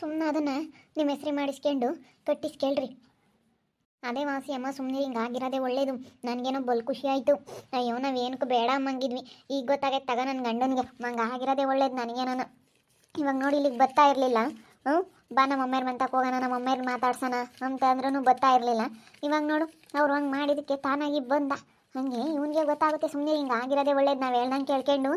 ಸುಮ್ಮನೆ ಅದನ್ನು ನಿಮ್ಮ ಹೆಸ್ರು ಮಾಡಿಸ್ಕೊಂಡು ಕಟ್ಟಿಸ್ಕೇಳ್ರಿ. ಅದೇ ವಾಸಿ ಅಮ್ಮ ಸುಮ್ಮನೆ ಹಿಂಗೆ ಆಗಿರೋದೇ ಒಳ್ಳೇದು. ನನಗೇನೋ ಬಲ್ ಖುಷಿ ಆಯಿತು. ಅಯ್ಯೋ, ನಾವು ಏನಕ್ಕೆ ಬೇಡ ಅಮ್ಮಂಗಿದ್ವಿ ಈಗ ಗೊತ್ತಾಗೈತೆ ತಗ ನನ್ನ ಗಂಡನಿಗೆ. ಮಂಗೆ ಆಗಿರೋದೇ ಒಳ್ಳೇದು ನನಗೇನೋ ಇವಾಗ ನೋಡಿ ಇಲ್ಲಿಗೆ ಬರ್ತಾ ಇರಲಿಲ್ಲ. ಹ್ಞೂ ಬಾ ನಮ್ಮ ಅಮ್ಮೇರ್ ಮಂತಕ್ಕೆ ಹೋಗೋಣ ನಮ್ಮ ಅಮ್ಮೇರ್ ಮಾತಾಡ್ಸೋಣ ಅಂತ ಅಂದ್ರೂ ಬರ್ತಾ ಇರಲಿಲ್ಲ. ಇವಾಗ ನೋಡು, ಅವ್ರು ಹಂಗೆ ಮಾಡಿದ್ದಕ್ಕೆ ತಾನಾಗಿ ಬಂದ. ಹಾಗೆ ಇವನಿಗೆ ಗೊತ್ತಾಗುತ್ತೆ ಸುಮ್ಮನೆ ಹಿಂಗೆ ಆಗಿರೋದೇ ಒಳ್ಳೇದು ನಾವು ಹೇಳ್ದಂಗೆ ಕೇಳ್ಕೊಂಡು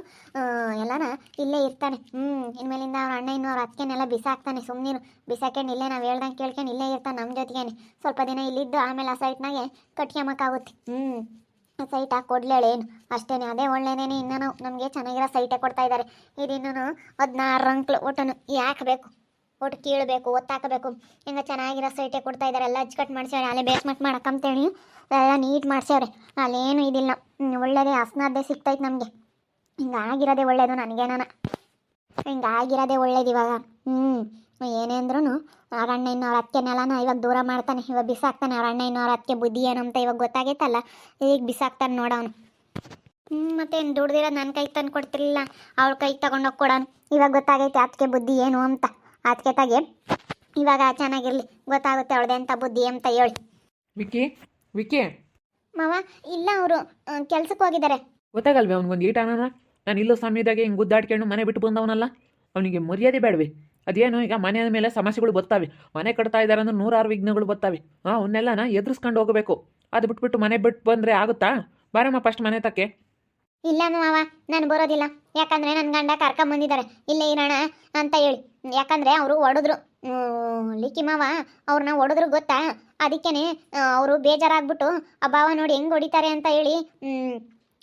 ಎಲ್ಲಾನ ಇಲ್ಲೇ ಇರ್ತಾನೆ. ಹ್ಞೂ ಇನ್ಮೇಲಿಂದ ಅವ್ರ ಅಣ್ಣ ಇನ್ನು ಅವ್ರ ಅತ್ತಿಗೆನೆಲ್ಲ ಬಿಸಾಕ್ತಾನೆ ಸುಮ್ಮನೆ ಬಿಸಾಕೊಂಡು ಇಲ್ಲೇ ನಾವು ಹೇಳ್ದಂಗೆ ಕೇಳ್ಕೊಂಡು ಇಲ್ಲೇ ಇರ್ತಾನೆ ನಮ್ಮ ಜೊತೆಗೇನೆ. ಸ್ವಲ್ಪ ದಿನ ಇಲ್ಲಿದ್ದು, ಆಮೇಲೆ ಆ ಸೈಟ್ನಾಗೆ ಕಟ್ಕೊಂಬಕ್ಕಾಗುತ್ತೆ ಹ್ಞೂ ಆ ಸೈಟ್ ಹಾಕಿ ಕೊಡ್ಲೇಳೇನು? ಅಷ್ಟೇ ಅದೇ ಒಳ್ಳೇದೇನೆ. ಇನ್ನೂ ನಮಗೆ ಚೆನ್ನಾಗಿರೋ ಸೈಟೇ ಕೊಡ್ತಾ ಇದ್ದಾರೆ ಇದಿನ್ನೂ ಹದಿನಾರು ಅಂಕ್ಲು ಊಟನು ಯಾಕೆ ಬೇಕು? ಒಟ್ಟು ಕೀಳಬೇಕು, ಒತ್ತಾಕಬೇಕು. ಹಿಂಗೆ ಚೆನ್ನಾಗಿರೋ ಸೈಟೆ ಕೊಡ್ತಾ ಇದ್ದಾರೆ ಎಲ್ಲ ಅಚ್ಚುಕಟ್ಟು ಮಾಡ್ಸ್ಯಾವ್ರೆ ಅಲ್ಲೇ ಬೇಸ್ಮೆಂಟ್ ಮಾಡಕ್ಕಂತೇಳಿ ಎಲ್ಲ ನೀಟ್ ಮಾಡ್ಸ್ಯಾವ್ರೆ ಅಲ್ಲೇನು ಇದಿಲ್ಲ. ಒಳ್ಳೆಯದೇ ಹಸ್ನಾದ್ದೇ ಸಿಗ್ತೈತೆ ನಮಗೆ. ಹಿಂಗೆ ಆಗಿರೋದೇ ಒಳ್ಳೇದು ನನಗೇನಾನ ಹಿಂಗೆ ಆಗಿರೋದೇ ಒಳ್ಳೇದು ಇವಾಗ. ಹ್ಞೂ ಏನೇ ಅಂದ್ರೂ ಅವ್ರ ಅಣ್ಣ ಅವ್ರ ಅತ್ತೆನೆಲ್ಲನ ಇವಾಗ ದೂರ ಮಾಡ್ತಾನೆ. ಇವಾಗ ಬಿಸಾಕ್ತಾನೆ. ಅವ್ರ ಅಣ್ಣ ಇನ್ನು ಅವ್ರ ಅತ್ತೆ ಬುದ್ಧಿ ಏನು ಅಂತ ಇವಾಗ ಗೊತ್ತಾಗೈತಲ್ಲ. ಈಗ ಬಿಸಾಕ್ತಾನೆ ನೋಡವನು. ಹ್ಞೂ ಮತ್ತೇನು ದುಡ್ದಿರೋದು ನನ್ನ ಕೈಗೆ ತಂದು ಕೊಡ್ತಿರ್ಲಿಲ್ಲ ಅವ್ಳ ಕೈಗೆ ತಗೊಂಡೋಗಿ ಕೊಡೋನು. ಇವಾಗ ಗೊತ್ತಾಗೈತೆ ಅದಕ್ಕೆ ಬುದ್ಧಿ ಏನು ಅಂತ. ಅದಕ್ಕೆ ತಾಗೆ ಇವಾಗ ಚೆನ್ನಾಗಿರ್ಲಿ ಗೊತ್ತಾಗುತ್ತೆ ಅವಳದೆ ಅಂತ ಬುದ್ಧಿ ಅಂತ ಹೇಳಿ. ವಿಕ್ಕಿ ವಿಕ್ಕಿ. ಮಾವ ಇಲ್ಲ ಅವರು ಕೆಲ್ಸಕ್ಕೆ ಹೋಗಿದ್ದಾರೆ. ಗೊತ್ತಾಗಲ್ವೇ ಅವ್ನಿಗೊಂದು ಈಟ ಅನ್ನ ನಾನು ಇಲ್ಲೋ ಸಮಯದಾಗ ಹಿಂಗೆ ಗುದ್ದಾಡ್ಕೊಂಡು ಮನೆ ಬಿಟ್ಟು ಬಂದವನಲ್ಲ? ಅವನಿಗೆ ಮರ್ಯಾದೆ ಬೇಡವೆ. ಅದೇನು ಈಗ ಮನೆ ಮೇಲೆ ಸಮಸ್ಯೆಗಳು ಬರ್ತಾವೆ ಮನೆ ಕಟ್ತಾ ಇದ್ದಾರೆ ಅಂದ್ರೆ ನೂರಾರು ವಿಘ್ನಗಳು ಬರ್ತಾವೆ ಹಾಂ ನಾ ಎದುರಿಸ್ಕೊಂಡು ಹೋಗಬೇಕು. ಅದು ಬಿಟ್ಬಿಟ್ಟು ಮನೆ ಬಿಟ್ಟು ಬಂದರೆ ಆಗುತ್ತಾ? ಬಾರಮ್ಮ ಫಸ್ಟ್ ಮನೆ ತಕ್ಕೆ. ಇಲ್ಲ ಮಾವ ನಾನು ಬರೋದಿಲ್ಲ. ಯಾಕಂದ್ರೆ ನನ್ನ ಗಂಡ ಕರ್ಕೊಂಬಂದಿದ್ದಾರೆ. ಇಲ್ಲೇ ಇರೋಣ ಅಂತ ಹೇಳಿ. ಯಾಕಂದ್ರೆ ಅವರು ಹೊಡೆದ್ರು ಲಿಕ್ಕಿ ಮಾವ ಅವ್ರನ್ನ ಹೊಡೆದ್ರು ಗೊತ್ತಾ? ಅದಕ್ಕೇನೆ ಅವರು ಬೇಜಾರಾಗ್ಬಿಟ್ಟು ಅಬ್ಬಾವ ನೋಡಿ ಹೆಂಗ್ ಹೊಡಿತಾರೆ ಅಂತ ಹೇಳಿ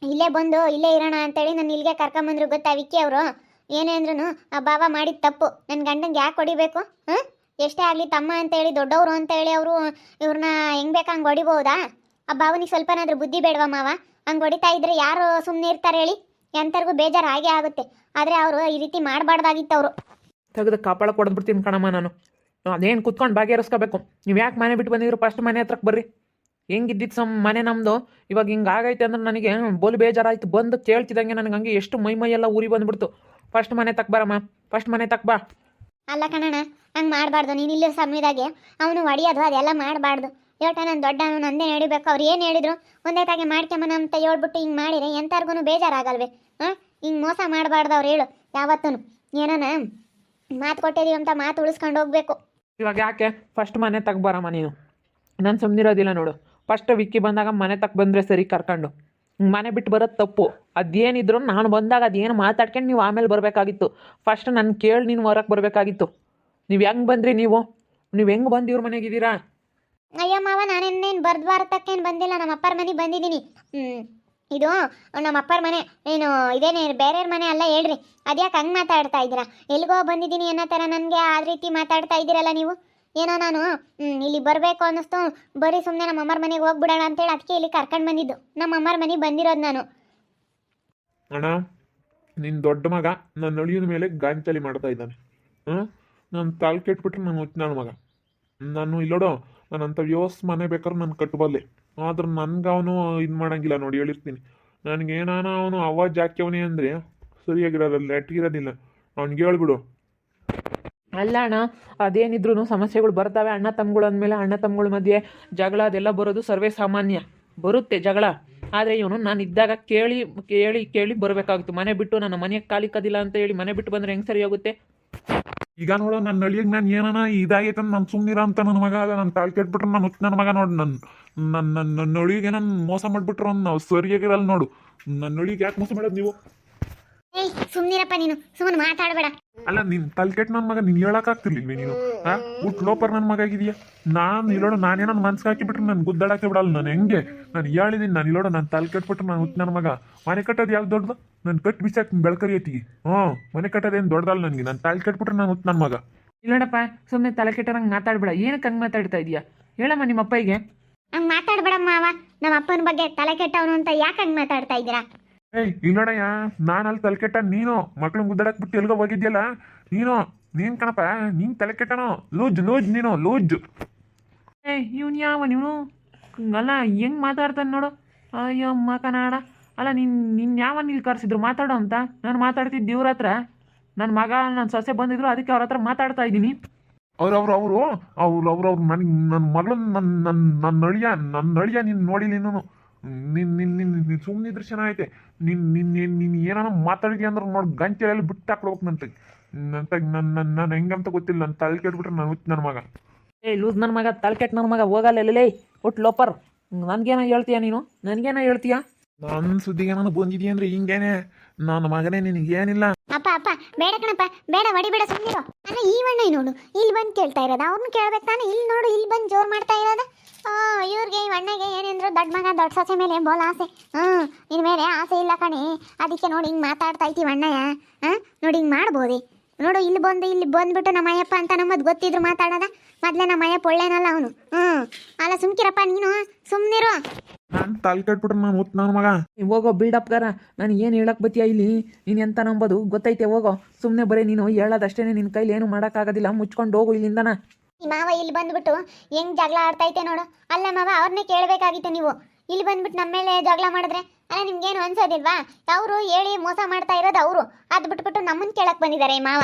ಇಲ್ಲೇ ಬಂದು, ಇಲ್ಲೇ ಇರೋಣ ಅಂತೇಳಿ ನಾನು ಇಲ್ಲಿಗೆ ಕರ್ಕೊಂಬಂದ್ರು ಗೊತ್ತಾ ವಿಕ್ಕಿ ಅವರು? ಏನೇ ಅಂದ್ರೂ ಆ ಮಾಡಿದ ತಪ್ಪು. ನನ್ನ ಗಂಡಂಗೆ ಯಾಕೆ ಹೊಡಿಬೇಕು, ಹಾಂ? ಎಷ್ಟೇ ಆಗಲಿ ತಮ್ಮ ಅಂತೇಳಿ ದೊಡ್ಡವರು ಅಂತೇಳಿ ಅವರು ಇವ್ರನ್ನ ಹೆಂಗ್ ಬೇಕು ಹಂಗೆ ಹೊಡಿಬೋದಾ ಆ ಭಾವನಿಗೆ ಸ್ವಲ್ಪನಾದ್ರೂ ಬುದ್ಧಿ ಬೇಡವಾ ಮಾವ? ಹಂಗೆ ಹೊಡಿತಾ ಇದ್ರೆ ಯಾರು ಸುಮ್ಮನೆ ಇರ್ತಾರೆ ಹೇಳಿ? ಎಂಥರಿಗೂ ಬೇಜಾರು ಹಾಗೆ ಆಗುತ್ತೆ. ಆದರೆ ಅವರು ಈ ರೀತಿ ಮಾಡಬಾರ್ದಾಗಿತ್ತು ಅವರು ತೆಗೆದು ಕಾಪಾಳ ಕೊಡ್ಬಿಡ್ತೀನಿ ಕಣಮ್ಮ ನಾನು. ಅದೇನು ಕುತ್ಕೊಂಡು ಬಗೆಹರಿಸ್ಕೋಬೇಕು ನೀವು ಯಾಕೆ ಮನೆ ಬಿಟ್ಟು ಬಂದಿದ್ರು ಫಸ್ಟ್ ಮನೆ ಹತ್ರಕ್ಕೆ ಬರ್ರಿ. ಹೆಂಗಿದ್ದಿದ್ದು ಸಮ್ ಮನೆ ನಮ್ಮದು ಇವಾಗ ಹಿಂಗೆ ಆಗೈತೆ ಅಂದ್ರೆ ನನಗೆ ಬೋಲ್ ಬೇಜಾರಾಯ್ತು. ಬಂದು ಕೇಳ್ತಿದ್ದಂಗೆ ನನಗೆ ಹಂಗೆ ಎಷ್ಟು ಮೈ ಮೈ ಎಲ್ಲ ಊರಿ ಬಂದ್ಬಿಡ್ತು. ಫಸ್ಟ್ ಮನೆ ತಕ್ ಬರಮ್ಮ. ಫಸ್ಟ್ ಮನೆ ತಕ್ ಬಾ. ಅಲ್ಲ ಕಣಣ್ಣ, ಹಂಗೆ ಮಾಡಬಾರ್ದು. ನೀನು ಇಲ್ಲಿ ಸಮಯದಾಗೆ ಅವನು ಹೊಡಿಯೋದು ಅದೆಲ್ಲ ಮಾಡಬಾರ್ದು. ಹೇಳ್ತಾ ನಾನು ದೊಡ್ಡವನು ನಂದೇ ನಡಿಬೇಕು. ಅವ್ರು ಏನು ಹೇಳಿದ್ರು? ಒಂದೇ ತಾಗೆ ಮಾಡ್ಕೊಂಬನ ಅಂತ ಹೇಳ್ಬಿಟ್ಟು ಹಿಂಗೆ ಮಾಡಿದ್ರೆ ಎಂಥರ್ಗೂ ಬೇಜಾರಾಗಲ್ವೇ? ಹಾಂ? ಹಿಂಗೆ ಮೋಸ ಮಾಡಬಾರ್ದು ಅವ್ರು ಹೇಳು ಯಾವತ್ತೂ ಏನನ ಮಾತು ಕೊಟ್ಟಿದೀವಿ ಅಂತ ಮಾತು ಉಳಿಸ್ಕೊಂಡು ಹೋಗ್ಬೇಕು. ಇವಾಗ ಯಾಕೆ? ಫಸ್ಟ್ ಮನೆ ತಗ ಬರಮ್ಮ ನೀನು. ನಾನು ಸುಮ್ಮನಿರೋದಿಲ್ಲ ನೋಡು. ಫಸ್ಟ್ ವಿಕ್ಕಿ ಬಂದಾಗ ಮನೆ ತಕ್ ಬಂದರೆ ಸರಿ ಕರ್ಕೊಂಡು. ಮನೆ ಬಿಟ್ಟು ಬರೋದು ತಪ್ಪು. ಅದೇನಿದ್ರು ನಾನು ಬಂದಾಗ ಅದೇನು ಮಾತಾಡ್ಕೊಂಡು ನೀವು ಆಮೇಲೆ ಬರಬೇಕಾಗಿತ್ತು. ಫಸ್ಟ್ ನಾನು ಕೇಳಿ ನೀನು ಹೊರಕ್ಕೆ ಬರಬೇಕಾಗಿತ್ತು. ನೀವು ಹೆಂಗೆ ಬಂದ್ರಿ ನೀವು? ನೀವು ಹೆಂಗೆ ಬಂದು ಇವ್ರ ಮನೆಗಿದ್ದೀರಾ? ಅಯ್ಯಮ್ಮ ಮಾವ ನಾನೇನೇನು ಬರ್ದು ಭಾರತಕ್ಕೇನು ಬಂದಿಲ್ಲ. ನಮ್ಮ ಅಪ್ಪರ ಮನೆಗೆ ಬಂದಿದ್ದೀನಿ. ಹ್ಞೂ ಇದು ನಮ್ಮ ಅಪ್ಪರ ಮನೆ. ಏನು ಇದೇನೇ ಬೇರೆಯವ್ರ ಮನೆ ಅಲ್ಲ ಹೇಳ್ರಿ. ಅದ್ಯಾಕೆ ಹಂಗೆ ಮಾತಾಡ್ತಾ ಇದ್ದೀರಾ? ಎಲ್ಲಿಗೋ ಬಂದಿದ್ದೀನಿ ಅನ್ನೋ ಥರ ನನಗೆ ಆ ರೀತಿ ಮಾತಾಡ್ತಾ ಇದ್ದೀರಲ್ಲ ನೀವು? ಏನೋ ನಾನು ಇಲ್ಲಿ ಬರಬೇಕು ಅನ್ನಿಸ್ತು. ಬರೀ ಸುಮ್ಮನೆ ನಮ್ಮ ಅಮ್ಮರ ಮನೆಗೆ ಹೋಗ್ಬಿಡೋಣ ಅಂತೇಳಿ ಅದಕ್ಕೆ ಇಲ್ಲಿ ಕರ್ಕೊಂಡು ಬಂದಿದ್ದು. ನಮ್ಮ ಅಮ್ಮರ ಮನೆಗೆ ಬಂದಿರೋದು ನಾನು. ಅಣ್ಣ ನಿನ್ನ ದೊಡ್ಡ ಮಗ ನನ್ನ ಅಳಿಯದ ಮೇಲೆ ಗಾಂಚಲಿ ಮಾಡ್ತಾ ಇದ್ದಾನೆ. ಹಾಂ? ನಾನು ತಾಳು ಕೆಟ್ಬಿಟ್ರೆ ನಾನು ನನ್ನ ಮಗ. ನಾನು ಇಲ್ಲೋಡೋ, ನಾನು ಅಂಥ ವ್ಯವಸ್ ಮನೆ ಬೇಕಾದ್ರೆ ನಾನು ಕಟ್ಟಬಲ್ಲೆ ಆದ್ರೆ ನನ್ಗೆ ಅವನು ಇದು ಮಾಡಂಗಿಲ್ಲ ನೋಡಿ, ಹೇಳಿರ್ತೀನಿ. ನನಗೇನಾನ ಅವನು ಅವಾಜ್ ಹಾಕ್ಯವನೇ ಅಂದರೆ ಸರಿಯಾಗಿರೋದಿಲ್ಲ ನೆಟ್ಗಿರೋದಿಲ್ಲ ಅವ್ನಿಗೆ ಹೇಳ್ಬಿಡು. ಅಲ್ಲ ಅಣ್ಣ ಅದೇನಿದ್ರು ಸಮಸ್ಯೆಗಳು ಬರ್ತವೆ. ಅಣ್ಣ ತಮ್ಮಗಳು ಅಂದಮೇಲೆ ಅಣ್ಣ ತಮ್ಮಗಳ ಮಧ್ಯೆ ಜಗಳ, ಅದೆಲ್ಲ ಬರೋದು ಸರ್ವೇ ಸಾಮಾನ್ಯ. ಬರುತ್ತೆ ಜಗಳ. ಆದರೆ ಇವನು ನಾನು ಇದ್ದಾಗ ಕೇಳಿ ಕೇಳಿ ಕೇಳಿ ಬರಬೇಕಾಗಿತ್ತು. ಮನೆ ಬಿಟ್ಟು ನನ್ನ ಮನೆಗೆ ಕಾಲಿಕ್ಕದಿಲ್ಲ ಅಂತ ಹೇಳಿ ಮನೆ ಬಿಟ್ಟು ಬಂದರೆ ಹೆಂಗೆ ಸರಿ ಹೋಗುತ್ತೆ ಈಗ ನೋಡು ನನ್ನ ಅಳಿಯಗೆ ನಾನು ಏನನ ಇದಾಗೈತೆ ನಾನು ಸುಮ್ಮನಿರ ಅಂತ ನನ್ನ ಮಗ ಅದ ನನ್ನ ತಾಳ್ ಕೆಟ್ಬಿಟ್ರೆ ನಾನು ನನ್ನ ಮಗ ನೋಡು ನನ್ನ ನನ್ನ ನನ್ನ ನನ್ನ ಅಳಿಗೆ ನಾನು ಮೋಸ ಮಾಡಿಬಿಟ್ರು ಅನ್ನ ಸರಿಯಾಗಿರಲ್ಲ ನೋಡು. ನನ್ನ ನಳಿಗೆ ಯಾಕೆ ಮೋಸ ಮಾಡೋದು ನೀವು? ಏಯ್ ಸುಮ್ಮನಿರಪ್ಪ ನೀನು. ಸುಮ್ಮನೆ ಮಾತಾಡಬೇಡ. ಅಲ್ಲ ನಿನ್ ತಲ್ಕೆಟ್ ನನ್ನ ಮಗ ನೀನ್ ಹೇಳಕ್ ಆಗ್ತಿರ್ಲಿಲ್ವಿ ನೀನು? ಆ? ಉಟ್ ಲೋಪರ್ ನನ್ನ ಮಗ ಆಗಿದೀಯ? ನಾನು ಇಲ್ಲೋಡ ನಾನೇನೋ ಹಾಕಿ ಹಾಕಿಬಿಟ್ರೆ ನಾನು ಗುದ್ದಾಡಕ್ಕೆ ಬಿಡಲ್ಲ ನಾನು. ಹೆಂಗೆ? ನಾನು ಹೇಳಿದೀನಿ ನಾನು ಇಲ್ಲೋಡ ನಾನು ತಲೆ ಕೆಟ್ಬಿಟ್ರೆ ನಾನು ಹುಟ್ಟು ನನ್ನ ಮಗ. ಮನೆ ಕಟ್ಟೋದು ಯಾವ್ದು ದೊಡ್ಡದು? ನಾನು ಕಟ್ ಬಿಸಾಕ್ ಬೆಳ್ಕರಿ ಐತಿಗೆ ಹ್ಞೂ ಮನೆ ಕಟ್ಟೋದೇನು ದೊಡ್ಡದಲ್ಲ ನನಗೆ. ನಾನು ತಲೆ ಕೆಟ್ಬಿಟ್ರೆ ನಾನು ಹುಟ್ಟು ನನ್ನ ಮಗ. ಇಲ್ಲಡಪ್ಪ ಸುಮ್ಮನೆ ತಲೆ ಕೆಟ್ಟರಂಗೆ ಮಾತಾಡ್ಬೇಡ. ಏನಕ್ಕೆ ಹಂಗೆ ಮಾತಾಡ್ತಾ ಇದೀಯಾ? ಹೇಳಮ್ಮ ನಿಮ್ಮ ಅಪ್ಪಗೆ ಹಂಗೆ ಮಾತಾಡಬೇಡ ಅವ ನಮ್ಮ ಅಪ್ಪನ ಬಗ್ಗೆ ತಲೆ ಕೆಟ್ಟವನು ಅಂತ ಯಾಕೆ ಹಂಗೆ ಮಾತಾಡ್ತಾ ಇದ್ದೀರಾ? ಏಯ್ ಇಲ್ಲೋಡಯ್ಯ ನಾನು ಅಲ್ಲಿ ತಲೆ ಕೆಟ್ಟ ನೀನು. ಮಕ್ಳನ್ನ ಗುದ್ದಾಡಕ್ ಬಿಟ್ಟು ಎಲ್ಗೋ ಹೋಗಿದ್ಯಲ್ಲ? ನೀನು ನೀನ್ ಕಣಪ್ಪ ನೀನ್ ತಲೆ ಕೆಟ್ಟನೋ? ಲೂಜ್ ಲೂಜ್ ನೀನು ಲೂಜ್. ಏಯ್ ಇವ್ನು ಯಾವ ನೀವು ಅಲ್ಲ ಹೆಂಗ್ ಮಾತಾಡ್ತಾನೆ ನೋಡು. ಅಯ್ಯೋ ಮಕನಾಡ ಅಲ್ಲ ನಿನ್ ನಿನ್ ಯಾವ ಇಲ್ಲಿ ಕರೆಸಿದ್ರು? ಮಾತಾಡೋ ಅಂತ. ನಾನು ಮಾತಾಡ್ತಿದ್ದೆ ಇವ್ರ ಹತ್ರ. ನನ್ನ ಮಗ ನನ್ನ ಸೊಸೆ ಬಂದಿದ್ರು ಅದಕ್ಕೆ ಅವ್ರ ಹತ್ರ ಮಾತಾಡ್ತಾ ಇದ್ದೀನಿ. ಅವ್ರು ಅವ್ರು ಅವರು? ಅವ್ರು ಅವ್ರು ಅವ್ರು ನನಗೆ ನನ್ನ ಮಗಳು ನನ್ನ ನನ್ನ ನನ್ನ ಅಳಿಯ ನನ್ನ ಅಳಿಯ ನೀನು ನೋಡಿಲ್ಲ ನೀನು ನಿನ್ ನಿನ್ ಇದ್ರೆ ಚೆನ್ನಾಗೈತೆ ನಿನ್ ನಿನ್ ನಿನ್ ನೀನು ಏನಾನ ಮಾತಾಡಿದ್ಯ ಅಂದ್ರೆ ನೋಡಿ ಗಂಟೆಯಲ್ಲಿ ಬಿಟ್ಟು ಹಾಕ್ಬೇಕು ನಂತ ನಂತ ನನ್ನ ನನ್ನ ನಾನು ಹೆಂಗಂತ ಗೊತ್ತಿಲ್ಲ. ನನ್ನ ತಲೆ ಕೆಟ್ಬಿಟ್ರೆ ನಾನು ಹುಚ್ಚು ನನ್ನ ಮಗ. ಏಯ್ ಲೂಸ್ ನನ್ನ ಮಗ ತಲೆ ಕೆಟ್ಟ ನನ್ನ ಮಗ ಹೋಗಲ್ಲ ಲೇ ಒಟ್ಟು ಲೋಪರ್. ನನ್ಗೇನ ಹೇಳ್ತೀಯ ನೀನು? ನನ್ಗೇನ ಹೇಳ್ತೀಯ? ನನ್ನ ಸುದ್ದಿಗೆ ನಾನು ಬಂದಿದ್ದೀಯ ಅಂದ್ರೆ ಹಿಂಗೇನೆ. ನನ್ನ ಮಗನೇ ನಿನಗೇನಿಲ್ಲ. ಅಪ್ಪ ಅಪ್ಪ ಬೇಡ ಕಣಪ್ಪ ಬೇಡ ಹೊಡಿಬೇಡ ಬೇಡ ಅಲ್ಲ ಈ ವಣ್ಣ ನೋಡು ಇಲ್ಲಿ ಬಂದು ಕೇಳ್ತಾ ಇರೋದು. ಅವ್ರನ್ನ ಕೇಳ್ಬೇಕು ತಾನೆ. ಇಲ್ಲಿ ನೋಡು ಇಲ್ಲಿ ಬಂದು ಜೋರು ಮಾಡ್ತಾ ಇರೋದು. ಇವ್ರಿಗೆ ಈ ಅಣ್ಣಗೆ ಏನಂದ್ರು ದೊಡ್ಡ ಮಗ ದೊಡ್ಡ ಸೊಸೆ ಮೇಲೆ ಬೋಲ್ ಆಸೆ. ಹ್ಞೂ ನಿನ್ನ ಮೇಲೆ ಆಸೆ ಇಲ್ಲ ಕಣಿ. ಅದಕ್ಕೆ ನೋಡಿ ಹಿಂಗೆ ಮಾತಾಡ್ತಾ ಇದ್ದೀವಿ ಅಣ್ಣಯ್ಯ. ಹಾಂ ನೋಡಿ ಹಿಂಗೆ ಮಾಡ್ಬೋದಿ. ನೋಡು ಇಲ್ಲಿ ಬಂದು ಇಲ್ಲಿ ಬಂದ್ಬಿಟ್ಟು ನಮ್ಮ ಅಯ್ಯಪ್ಪ ಅಂತ ನಮ್ಮದು ಗೊತ್ತಿದ್ರು ಮಾತಾಡೋದ? ಮೊದಲೇ ನಮ್ಮ ಅಯ್ಯಪ್ಪ ಒಳ್ಳೇನಲ್ಲ ಅವನು. ಹ್ಞೂ ಅಲ್ಲ ಸುಮ್ಕಿರಪ್ಪ ನೀನು ಸುಮ್ಮನಿರು ನಾನು ತಲೆ ಕಟ್ಬಿಟ್ರೆ ನಾನು ಹುಚ್ಚು ನನ್ನ ಮಗ. ನೀ ಹೋಗೋ ಬಿಲ್ಡಪ್ಗಾರ ನಾನು ಏನು ಹೇಳಕ್ ಬತ್ತೀಯ ಇಲ್ಲಿ? ನೀನು ಎಂತ ನಂಬೋದು? ಗೊತ್ತೈತೆ ಹೋಗೋ. ಸುಮ್ಮನೆ ಬರೀ ನೀನು ಹೇಳೋದಷ್ಟೇ ನಿನ್ನ ಕೈಲಿ ಏನು ಮಾಡೋಕ್ಕಾಗೋದಿಲ್ಲ ಮುಚ್ಕೊಂಡು ಹೋಗು ಇಲ್ಲಿಂದನ. ಈ ಮಾವ ಇಲ್ಲಿ ಬಂದ್ಬಿಟ್ಟು ಹೆಂಗ್ ಜಗಳ ಆಡ್ತೈತೆ ನೋಡು. ಅಲ್ಲ ಮಾವ ಅವ್ರನ್ನೇ ಕೇಳಬೇಕಾಗಿತ್ತು ನೀವು. ಇಲ್ಲಿ ಬಂದ್ಬಿಟ್ಟು ನಮ್ಮ ಮೇಲೆ ಜಗಳ ಮಾಡಿದ್ರೆ, ಅಲ್ಲ, ನಿಮ್ಗೇನು ಅನ್ಸೋದಿಲ್ವಾ? ಅವರು ಹೇಳಿ ಮೋಸ ಮಾಡ್ತಾ ಇರೋದು ಅವರು. ಅದು ಬಿಟ್ಬಿಟ್ಟು ನಮ್ಮನ್ನ ಕೇಳಕ್ ಬಂದಿದ್ದಾರೆ ಈ ಮಾವ.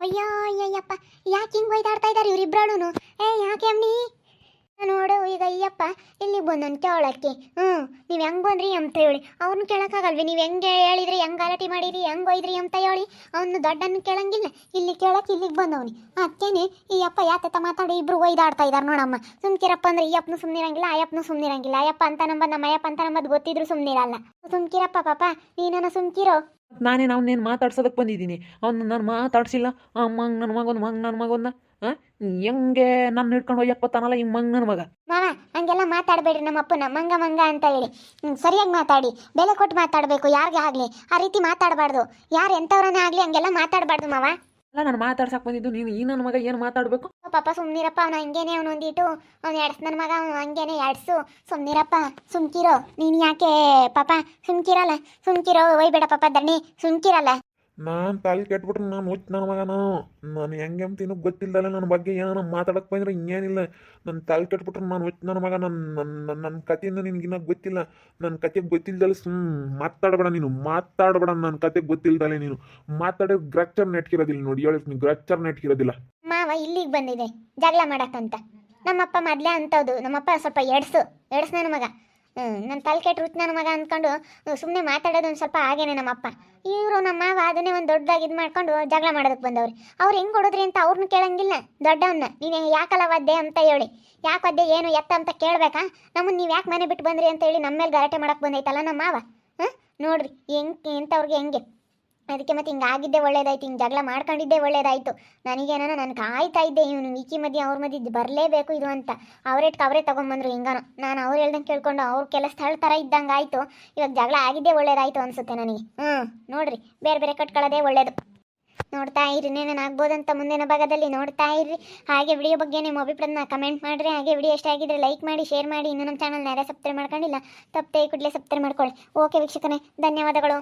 ಅಯ್ಯೋ, ಅಯ್ಯಯ್ಯಪ್ಪ, ಯಾಕೆ ಹಿಂಗ್ ಒಯ್ದಾಡ್ತಾ ಇದ್ದಾರೆ ಇವ್ರಿಬ್ರಾಳುನು ಏ, ಯಾಕೆ ಅಮ್ಮಿ? ನೋಡು, ಈಗ ಅಯ್ಯಪ್ಪ, ಇಲ್ಲಿ ಬಂದನ್ ಕೇಳಕ್ಕೆ ಹ್ಞೂ ನೀವು ಹೆಂಗೆ ಬಂದ್ರಿ ಅಂತ ಹೇಳಿ. ಅವ್ರನ್ನ ಕೇಳಕ್ಕಾಗಲ್ವಿ? ನೀವು ಹೆಂಗೆ ಹೇಳಿದ್ರಿ, ಹೆಂಗೆ ಗಲಾಟೆ ಮಾಡಿರಿ ಹೆಂಗೆ ಒಯ್ದ್ರಿ ಅಂತ ಹೇಳಿ. ಅವನು ದೊಡ್ಡನ್ನು ಕೇಳಂಗಿಲ್ಲ. ಇಲ್ಲಿ ಕೇಳಕ್ಕೆ ಇಲ್ಲಿಗೆ ಬಂದವನಿ. ಅದಕ್ಕೇನೆ ಈ ಅಪ್ಪ ಯಾತತ್ತ ಮಾತಾಡಿ ಇಬ್ರು ಒಯ್ದಾಡ್ತಾ ಇದ್ದಾರೆ ನೋಡಮ್ಮ. ಸುಮ್ಕಿರಪ್ಪ ಅಂದ್ರೆ ಈ ಅಪ್ಪನು ಸುಮ್ಮನಿರಂಗಿಲ್ಲ ಆ ಅಪ್ಪನು ಸುಮ್ಮನಿರಂಗಿಲ್ಲ ಅಯ್ಯಪ್ಪ ಅಂತ ನಂಬ ನಮ್ಮ ಅಯ್ಯಪ್ಪ ಅಂತ ನಂಬದ್ ಗೊತ್ತಿದ್ರು ಸುಮ್ಮನಿರಲ್ಲ ಸುಮ್ಕಿರಪ್ಪ ಪಾಪ ನೀನ ಸುಮ್ಕಿರೋ? ನಾನೇ ಅವನ್ನೇನು ಮಾತಾಡ್ಸೋದಕ್ಕೆ ಬಂದಿದ್ದೀನಿ. ಅವ್ನು ನಾನು ಮಾತಾಡ್ಸಿಲ್ಲ. ಆ ಮಂಗ್ ನನ್ನ ಮಗನ ಮಂಗ್ ನನ್ನ ಮಗನ ಹೆಂಗೆ ನನ್ನ ಹಿಡ್ಕೊಂಡು ಹೋಗ್ಯಕ್ಕೆ ಬರ್ತಾನಲ್ಲ ಈ ಮಂಗ್ ನನ್ನ ಮಗ? ಮಾವ ಹಂಗೆಲ್ಲ ಮಾತಾಡಬೇಡ್ರಿ ನಮ್ಮ ಅಪ್ಪನ. ಮಂಗ ಮಂಗ ಅಂತ ಹೇಳಿ. ಸರಿಯಾಗಿ ಮಾತಾಡಿ. ಬೆಲೆ ಕೊಟ್ಟು ಮಾತಾಡಬೇಕು, ಯಾರಿಗೆ ಆಗಲಿ. ಆ ರೀತಿ ಮಾತಾಡಬಾರ್ದು. ಯಾರು ಎಂಥವ್ರನ್ನೇ ಆಗಲಿ ಹಂಗೆಲ್ಲ ಮಾತಾಡಬಾರ್ದು ಮಾವ. ನಾನು ಮಾತಾಡ್ಸಕ್ ಬಂದಿದ್ದು ನೀನು, ಈ ನನ್ನ ಮಗ ಏನು ಮಾತಾಡಬೇಕು? ಪಾಪ ಸುಮ್ನಿರಪ್ಪ, ಅವನು ಹಂಗೇನೆ ಅವನು ಒಂದಿಟ್ಟು. ಅವ್ನು ಎಡ್ಸ್ ನನ್ನ ಮಗ, ಅವನು ಹಂಗೇನೆ ಎಡ್ಸು. ಸುಮ್ನಿರಪ್ಪ, ಸುಮ್ಕಿರೋ. ನೀನು ಯಾಕೆ ಪಾಪ ಸುಮ್ಕಿರಲ್ಲ? ಸುಮ್ಕಿರೋ ಒಯ್ಬೇಡ ಪಾಪ ದಣ್ಣಿ ಸುಮ್ಕಿರಲ್ಲ. ನಾನು ತಲೆ ಕೆಟ್ಬಿಟ್ರೆ ನಾನು ಹುಚ್ಚ ನನ್ನ ಮಗ ನಾನು ನಾನು ಹೆಂಗೆ ಅಂತೀನೋ ಗೊತ್ತಿಲ್ಲದಲ್ಲ ನನ್ನ ಬಗ್ಗೆ ಏನೋ ಮಾತಾಡಕ್ಕೆ ಬಂದ್ರೆ ಇನ್ನೇನಿಲ್ಲ. ನನ್ನ ತಲೆ ಕೆಟ್ಬಿಟ್ರೆ ನಾನು ಹುಚ್ಚ ನನ್ನ ಮಗ ನನ್ನ ನನ್ನ ನನ್ನ ಕಥೆಯಿಂದ ನಿನಗಿನ್ನ ಗೊತ್ತಿಲ್ಲ. ನನ್ನ ಕತೆ ಗೊತ್ತಿಲ್ದಲ್ಲ ಸುಮ್ ಮಾತಾಡಬೇಡ ನೀನು. ಮಾತಾಡಬೇಡ ನನ್ನ ಕತೆ ಗೊತ್ತಿಲ್ದಲೆ ನೀನು. ಮಾತಾಡೋ ಗ್ರಚ್ಚರ್ ನೆಟ್ಕಿರೋದಿಲ್ಲ ನೋಡಿ. ಹೇಳಿ ಗ್ರಚ್ಚರ್ ನೆಟ್ಕಿರೋದಿಲ್ಲ ಮಾವ ಇಲ್ಲಿಗೆ ಬಂದಿದೆ. ಜಗಳ ಮಾಡಕ್ಕಂತ. ನಮ್ಮಪ್ಪ ಮೊದಲೇ ಅಂತವ್ದು. ನಮ್ಮಪ್ಪ ಸ್ವಲ್ಪ ಎಡ್ಸು. ಎಡ್ಸ್ ನನ್ನ ಮಗ. ನನ್ನ ತಲೆ ಕೆಟ್ಟ ಮಗ ಅಂದ್ಕೊಂಡು ಸುಮ್ಮನೆ ಮಾತಾಡೋದು ಒಂದು ಸ್ವಲ್ಪ ಹಾಗೇನೆ ನಮ್ಮಪ್ಪ. ಇವರು ನಮ್ಮ ಮಾವ ಅದನ್ನೇ ಒಂದು ದೊಡ್ಡದಾಗಿ ಇದು ಮಾಡ್ಕೊಂಡು ಜಗಳ ಮಾಡೋದಕ್ಕೆ ಬಂದವ್ರಿ. ಅವ್ರು ಹೆಂಗೆ ಹೊಡೋದ್ರಿ ಅಂತ ಅವ್ರನ್ನ ಕೇಳಂಗಿಲ್ಲ. ದೊಡ್ಡವನ್ನ ನೀನು ಯಾಕಲ್ಲ ಒದ್ದೆ ಅಂತ ಹೇಳಿ. ಯಾಕೆ ಒದ್ದೆ, ಏನು ಎತ್ತ ಅಂತ ಕೇಳಬೇಕಾ? ನಮ್ಮನ್ನು ನೀವು ಯಾಕೆ ಮನೆ ಬಿಟ್ಟು ಬಂದ್ರಿ ಅಂತ ಹೇಳಿ ನಮ್ಮ ಮೇಲೆ ಗಲಾಟೆ ಮಾಡಕ್ಕೆ ಬಂದೈತಲ್ಲ ನಮ್ಮ ಮಾವ. ಹಾಂ ನೋಡ್ರಿ, ಹೆಂಗೆ ಎಂಥವ್ರಿಗೆ ಹೆಂಗೆ. ಅದಕ್ಕೆ ಮತ್ತೆ ಹಿಂಗೆ ಆಗಿದ್ದೆ ಒಳ್ಳೇದಾಯ್ತು, ಹಿಂಗೆ ಜಗಳ ಮಾಡ್ಕೊಂಡಿದ್ದೆ ಒಳ್ಳೇದಾಯ್ತು. ನನಗೇನೋ ನಾನು ಕಾಯ್ತಾ ಇದ್ದೆ, ಇವನು ವಿಕಿ ಮಧ್ಯೆ ಅವ್ರ ಮಧ್ಯೆ ಬರಲೇಬೇಕು ಇದು ಅಂತ. ಅವ್ರೇಟ್ಗೆ ಅವರೇ ತೊಗೊಂಬಂದ್ರು ಹಿಂಗಾನು. ನಾನು ಅವ್ರು ಹೇಳ್ದಂಗೆ ಕೇಳ್ಕೊಂಡು ಅವ್ರ ಕೆಲ ಸ್ಥಳ ಥರ ಇದ್ದಂಗೆ ಆಯಿತು ಇವಾಗ ಜಗಳ ಆಗಿದ್ದೇ ಒಳ್ಳೇದಾಯ್ತು ಅನಿಸುತ್ತೆ ನನಗೆ. ಹ್ಞೂ ನೋಡಿರಿ, ಬೇರೆ ಬೇರೆ ಕಟ್ಕೊಳ್ಳೋದೇ ಒಳ್ಳೇದು. ನೋಡ್ತಾ ಇರಿ ಏನೇನು ಆಗ್ಬೋದಂತ ಮುಂದಿನ ಭಾಗದಲ್ಲಿ ನೋಡ್ತಾ ಇರ್ರಿ. ಹಾಗೆ ವಿಡಿಯೋ ಬಗ್ಗೆ ನಿಮ್ಮ ಅಭಿಪ್ರಾಯನ ಕಮೆಂಟ್ ಮಾಡಿರಿ. ಹಾಗೆ ವಿಡಿಯೋ ಇಷ್ಟ ಆಗಿದ್ರೆ ಲೈಕ್ ಮಾಡಿ, ಶೇರ್ ಮಾಡಿ. ಇನ್ನೂ ನಮ್ಮ ಚಾನಲ್ ಯಾರೇ ಸಬ್ಸ್ಕ್ರೈಬ್ ಮಾಡ್ಕೊಂಡಿಲ್ಲ, ತಪ್ಪದೆ ಕೂಡಲೇ ಸಬ್ಸ್ಕ್ರೈಬ್ ಮಾಡ್ಕೊಳ್ಳಿ. ಓಕೆ ವೀಕ್ಷಕನೇ ಧನ್ಯವಾದಗಳು.